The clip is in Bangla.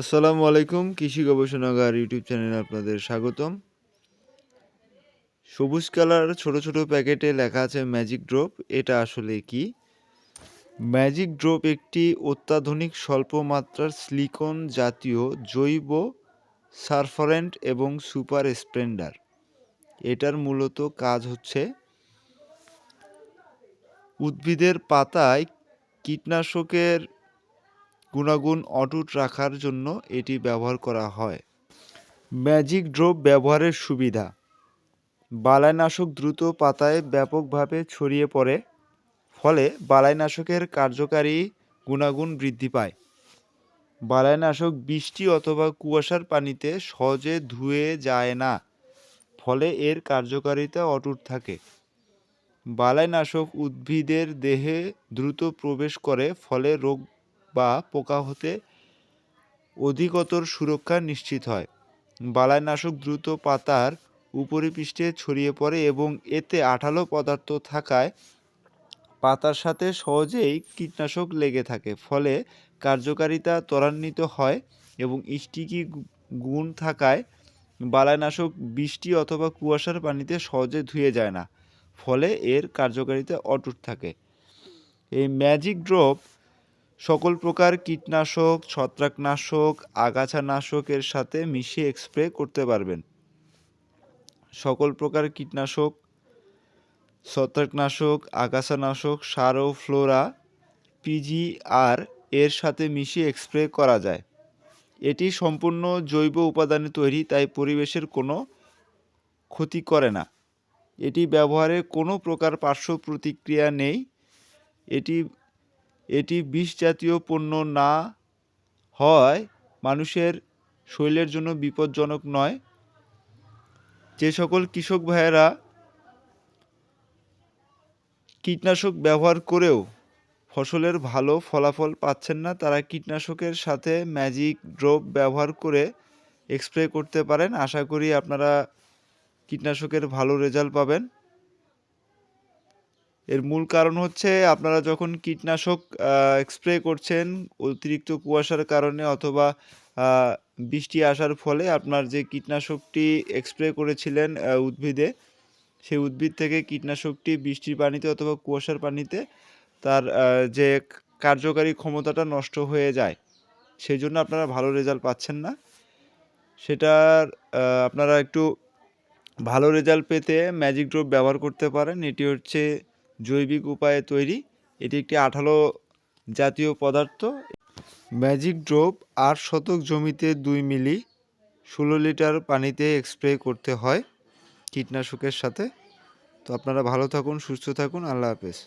আসসালামু আলাইকুম, কৃষি গবেষণাগার ইউটিউব চ্যানেলে আপনাদের স্বাগতম। সবুজ কালার ছোট ছোট প্যাকেটে লেখা আছে ম্যাজিক ড্রপ, এটা আসলে কি? ম্যাজিক ড্রপ একটি অত্যাধুনিক স্বল্প মাত্রার সিলিকন জাতীয় জৈব সারফারেন্ট এবং সুপার স্প্লেন্ডার। এটার মূলত কাজ হচ্ছে উদ্ভিদের পাতায় কীটনাশকের গুণাগুণ অটুট রাখার জন্য এটি ব্যবহার করা হয়। ম্যাজিক ড্রপ ব্যবহারের সুবিধা। বালাইনাশক দ্রুত পাতায় ব্যাপকভাবে ছড়িয়ে পড়ে, ফলে বালাইনাশকের কার্যকারী গুণাগুণ বৃদ্ধি পায়। বালাইনাশক বৃষ্টি অথবা কুয়াশার পানিতে সহজে ধুয়ে যায় না, ফলে এর কার্যকারিতা অটুট থাকে। বালাইনাশক উদ্ভিদের দেহে দ্রুত প্রবেশ করে, ফলে রোগ বা পোকা হতে অধিকতর সুরক্ষা নিশ্চিত হয়। বালাইনাশক দ্রুত পাতার উপরিপৃষ্ঠে ছড়িয়ে পড়ে এবং এতে আঠালো পদার্থ থাকায় পাতার সাথে সহজেই কীটনাশক লেগে থাকে, ফলে কার্যকারিতা ত্বরান্বিত হয় এবং স্টিকি গুণ থাকায় বালাইনাশক বৃষ্টি অথবা কুয়াশার পানিতে সহজে ধুয়ে যায় না, ফলে এর কার্যকারিতা অটুট থাকে। এই ম্যাজিক ড্রপ সকল প্রকার কীটনাশক, ছত্রাকনাশক, আগাছানাশকের সাথে মিশিয়ে স্প্রে করতে পারবেন। সকল প্রকার কীটনাশক, ছত্রাকনাশক, আগাছানাশক, সার ও ফ্লোরা পিজিআর এর সাথে মিশিয়ে স্প্রে করা যায়। এটি সম্পূর্ণ জৈব উপাদানে তৈরি, তাই পরিবেশের কোনো ক্ষতি করে না। এটি ব্যবহারে কোনো প্রকার পার্শ্ব প্রতিক্রিয়া নেই। এটি এটি বিষ জাতীয় পণ্য না হয় মানুষের শরীরের জন্য বিপজ্জনক নয়। যে সকল কৃষক ভাইয়েরা কীটনাশক ব্যবহার করেও ফসলের ভালো ফলাফল পাচ্ছেন না, তারা কীটনাশকের সাথে ম্যাজিক ড্রপ ব্যবহার করে স্প্রে করতে পারেন। আশা করি আপনারা কীটনাশকের ভালো রেজাল্ট পাবেন। এর মূল কারণ হচ্ছে আপনারা যখন কীটনাশক স্প্রে করছেন, অতিরিক্ত কুয়াশার কারণে অথবা বৃষ্টি আসার ফলে আপনার যে কীটনাশকটি স্প্রে করেছিলেন উদ্ভিদে, সেই উদ্ভিদ থেকে কীটনাশকটি বৃষ্টির পানিতে অথবা কুয়াশার পানিতে তার যে কার্যকারী ক্ষমতাটা নষ্ট হয়ে যায়, সেই জন্য আপনারা ভালো রেজাল্ট পাচ্ছেন না। সেটার আপনারা একটু ভালো রেজাল্ট পেতে ম্যাজিক ড্রপ ব্যবহার করতে পারেন। এটি হচ্ছে জৈবিক উপায়ে তৈরি। এটি একটি আঠালো জাতীয় পদার্থ। ম্যাজিক ড্রপ আট শতক জমিতে দুই মিলি ষোলো লিটার পানিতে স্প্রে করতে হয় কীটনাশকের সাথে। তো আপনারা ভালো থাকুন, সুস্থ থাকুন। আল্লাহ হাফেজ।